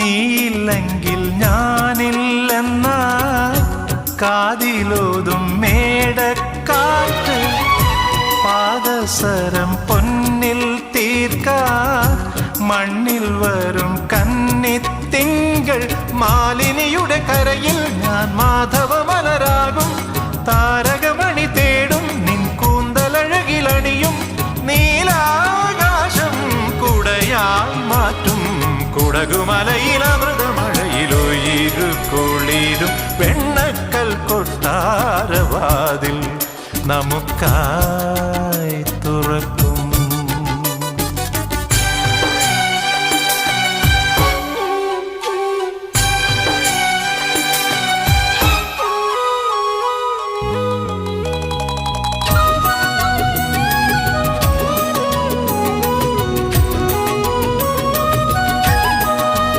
നീയില്ലെങ്കിൽ ഞാനില്ലെന്ന. കാതിലോതും മേടക്കാറ്റ് പാദസരം പൊന്നിൽ തീർക്കാൻ മണ്ണിൽ വരും കന്നിത്തിങ്കൾ മാലിനിയുടെ കരയിൽ ഞാൻ മാധവ മലരാകും. താരകമണി തേടും നിൻ കൂന്തലഴകിലണിയും. നീലാകാശം കുടയായി മാറ്റും. കുടകുമലയിൽ അമൃതമഴയിലൊയിരു കുളിരും വെണ്ണക്കൽ കൊട്ടാരവാതിൽ നമുക്കാ